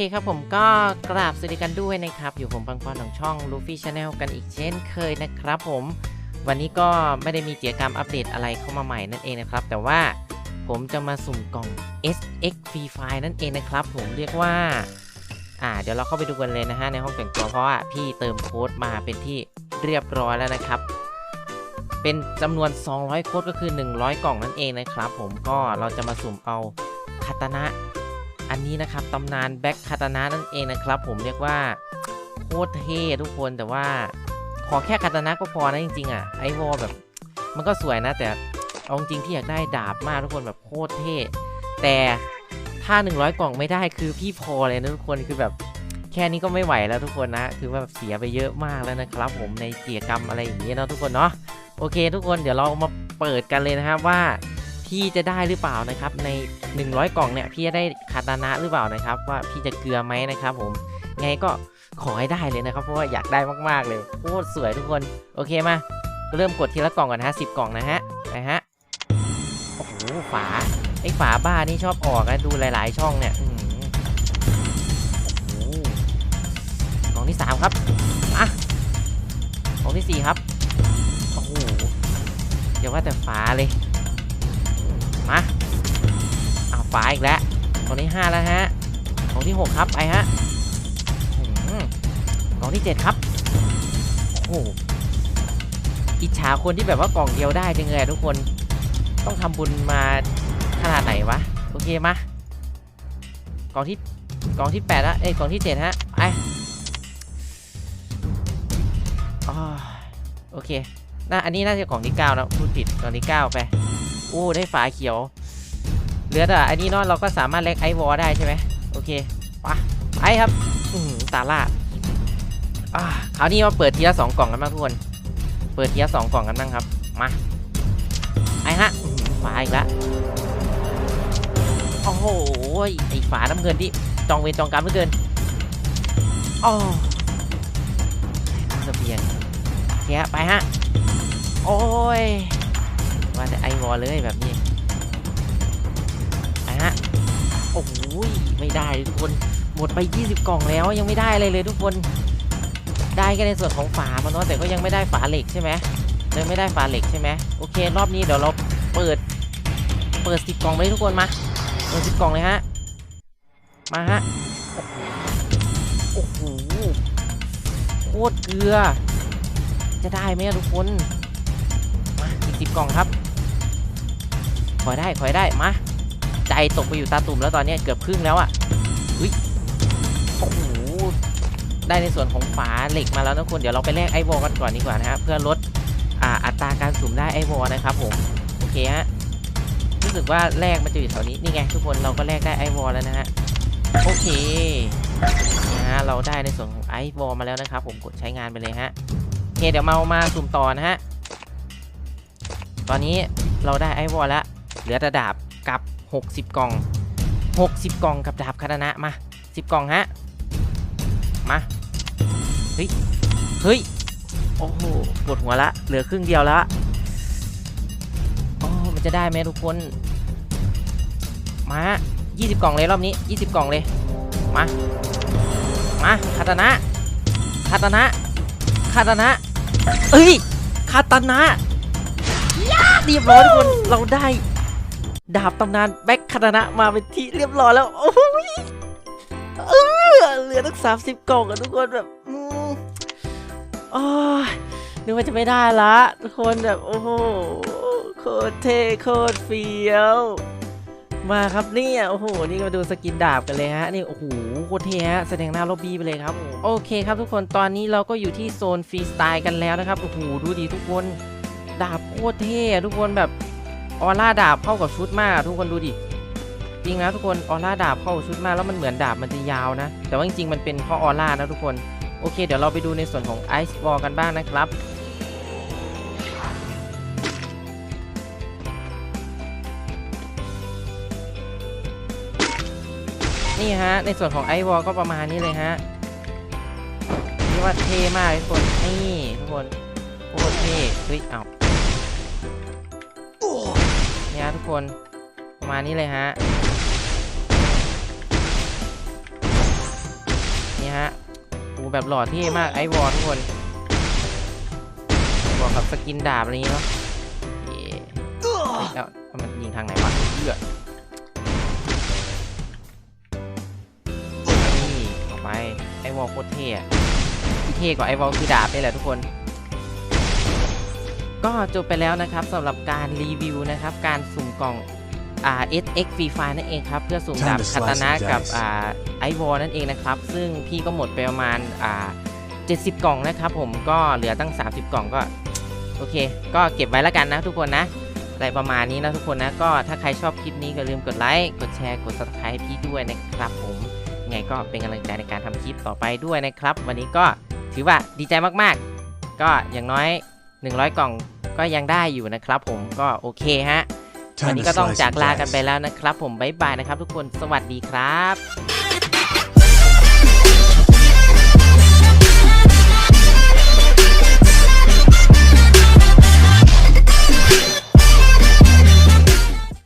เคครับผมก็กราบสวัสดีกันด้วยนะครับ อยู่ผมปังปอนของช่อง Luffy Channel กันอีกเช่นเคยนะครับผม วันนี้ก็ไม่ได้มีกิจกรรมอัปเดตอะไรเข้ามาใหม่นั่นเองนะครับ แต่ว่าผมจะมาสุ่มกล่อง SX Free Fire นั่นเองนะครับ ผมเรียกว่า อ่า เดี๋ยวเราเข้าไปดูกันเลยนะฮะในห้องแต่งตัวเพราะว่าพี่เติมโค้ดมาเป็นที่เรียบร้อยแล้วนะครับ เป็นจำนวน 200 โค้ดก็คือ 100 กล่องนั่นเองนะครับ ผมก็เราจะมาสุ่มเอาคาตานะ อันนี้นะครับตำนานแบ็คคาตานะนั่นเองนะครับ ผมเรียกว่าโคตรเท่ทุกคนแต่ว่า ขอแค่คาตานะก็พอนะจริงๆอะไอวอแบบ มันก็สวยนะ แต่เอาจริงๆพี่อยากได้ดาบมากทุกคนแบบโคตรเท่แต่ถ้า 100 กล่องไม่ได้คือพี่พอเลยนะทุกคนคือแบบแค่นี้ก็ไม่ไหวแล้วทุกคนนะ คือว่าแบบเสียไปเยอะมากแล้วนะครับ ผมในกิจกรรมอะไรอย่างนี้เนาะทุกคนเนาะโอเค ทุกคนเดี๋ยวเรามาเปิดกันเลยนะครับว่า พี่จะได้หรือเปล่านะครับ ใน 100 กล่องเนี่ยพี่จะได้คาตานะหรือเปล่านะครับ ว่าพี่จะเกลือไหมนะครับ ผมไงก็ขอให้ได้เลยนะครับ เพราะว่าอยากได้มากๆเลยโคตรสวยทุกคนโอเคมาเริ่มกดทีละกล่องก่อนนะฮะสิกล่องนะฮะไปฮะโอ้โหฝาไอ้ฝาบ้านี่ชอบออกนะดูหลาย ๆ ช่องเนี่ยโอ้กล่องที่สามครับอะกล่องที่สี่ครับโอ้โหเดี๋ยวว่าแต่ฝาเลย เอาอีกแล้วกล่องที่ 5 แล้วฮะกล่องที่ 6 ครับไปฮะกล่องที่ 7 ครับ โอ้โหอิจฉาคนที่แบบว่ากล่องเดียวได้จังเลยทุกคนต้องทำบุญมาขนาดไหนวะ โอเคมากล่องที่กล่องที่8แล้วเอ้ยกล่องที่ 7 ฮะไปอ๋อโอเคน่าอันนี้น่าจะกล่องที่9แล้วพูดผิดกล่องที่ 9 ไป โอ้ ได้ฝาเขียว เหลือแต่อันนี้เนาะเราก็สามารถเล็กไอวอลได้ใช่ไหมโอเคไปไปครับอือหือตาลาอ่าคราวนี้มาเปิดทีละสองกล่องกันบ้างทุกคน เปิดทีละสองกล่องกันบ้างครับ มาไอฮะอื้อหือฝาอีกแล้วโอ้โหไอฝาน้ำเงินที่จองเวรจองกรรมเหลือเกินอ๋อเสบียงโอเคฮะไปฮะ โอ้ย ว่าแต่ไอวอลเลยแบบนี้ โอ้โหยไม่ได้ทุกคนหมดไป 20 กล่องแล้วยังไม่ได้เลยเลยทุกคน ได้แค่ในส่วนของฝามันเนาะแต่ก็ยังไม่ได้ฝาเหล็กใช่ไหมยังไม่ได้ฝาเหล็กใช่ไหมโอเค รอบนี้เดี๋ยวเราเปิด เปิดสิบกล่องไปเลยทุกคนมาเปิดสิบกล่องเลยฮะมาฮะโอ้โหโคตรเกลือ จะได้ไหมทุกคนมาอีกสิบกล่องครับขอได้ขอได้มา ใจตกไปอยู่ตาตุ่มแล้วตอนนี้เกือบครึ่งแล้วอะ่ะอุ้ยโอ้โหได้ในส่วนของฝาเหล็กมาแล้วนะคุณเดี๋ยวเราไปแลกไอวอลกันก่อนดีกว่านะฮะเพื่อลดอ่าอัตราการสุ่มได้ไอวอลนะครับผมโอเคฮะรู้สึกว่าแลกมันจะอยู่แถวนี้นี่ไงทุกคนเราก็แลกได้ไอวอลแล้วนะฮะโอเคนะฮะเราได้ในส่วนของไอวอลมาแล้วนะครับ ผมกดใช้งานไปเลยฮะโอเคเดี๋ยวมามาสุ่มต่อนะฮะตอนนี้เราได้ไอวอลแล้วเหลือแต่ดาบกับ 60 กล่อง 60 กล่องกับดาบคาตนะมา 10 กล่องฮะ มา เฮ้ย เฮ้ย โอ้โห ปวดหัวละ เหลือครึ่งเดียวล้วโอ้มันจะได้ไหมทุกคน มา 20 กล่องเลยรอบนี้ 20 กล่องเลย มา มาคาตานะคาตานะคาตานะเอ้ยคาตานะเรียบร้อยทุกคน เราได้ ดาบตำนานแบ็คคาตานะมาเป็นที่เรียบร้อยแล้ว โอ้ยเออเหลือตั้งสามสิบกล่องอะทุกคนแบบอืมโอ้ยนึกว่าจะไม่ได้ละ ทุกคนแบบโอ้โหโคตรเท่โคตรเฟี้ยว มาครับเนี่ยโอ้โห นี่มาดูสกินดาบกันเลยฮะ นี่โอ้โหโคตรเท่ฮะ แสดงหน้าล็อบบี้ไปเลยครับ โอเคครับทุกคนตอนนี้เราก็อยู่ที่โซนฟรีสไตล์กันแล้วนะครับ โอ้โห ดูดีทุกคน ดาบโคตรเท่ทุกคนแบบ ออร่าดาบเข้ากับชุดมากทุกคนดูดิจริงนะทุกคนออร่าดาบเข้ากับชุดมากแล้วมันเหมือนดาบมันจะยาวนะ แต่ว่าจริงๆมันเป็นเพราะออร่านะทุกคนโอเค เดี๋ยวเราไปดูในส่วนของไอซ์บอลกันบ้างนะครับนี่ฮะ ในส่วนของไอวอลก็ประมาณนี้เลยฮะนี่ว่าเท่มากทุกคน นี่ทุกคนโคตรเท่เฮ้ยเอาเนี่ยฮะทุกคนประมาณนี้เลยฮะนี่ฮะโอ้แบบหล่อเท่มากไอวอลทุกคนบวกกับสกินดาบอะไรอย่างงี้เนาะแล้วมันยิงทางไหนวะเลือดนี่ออกไปไอวอลโคตรเท่อะที่เท่กว่าไอวอลคือดาบนี่แหละทุกคน ก็จบไปแล้วนะครับสำหรับการรีวิวนะครับ การสุ่มกล่องอ่า SX Free Fire นั่นเองครับ เพื่อสุ่มดาบ Time to คาตา slice นะ and กับ dice อ่าไอวอลนั่นเองนะครับ ซึ่งพี่ก็หมดไปประมาณอ่า70 กล่องนะครับ ผมก็เหลือตั้ง 30 กล่องก็โอเค ก็เก็บไว้แล้วกันนะทุกคนนะอะไรประมาณนี้นะทุกคนนะก็ถ้าใครชอบคลิปนี้ก็ลืมกดไลค์กดแชร์กด subscribe ให้พี่ด้วยนะครับผมยังไงก็เป็นกำลังใจในการทำคลิปต่อไปด้วยนะครับ วันนี้ก็ถือว่าดีใจมากๆ ก็อย่างน้อย 100 กล่องก็ยังได้อยู่นะครับผมก็โอเคฮะวัน Time นี้ to ก็ต้อง slice จาก and ลากัน dice. ไปแล้วนะครับ ผมบ๊ายบายนะครับ ทุกคนสวัสดีครับ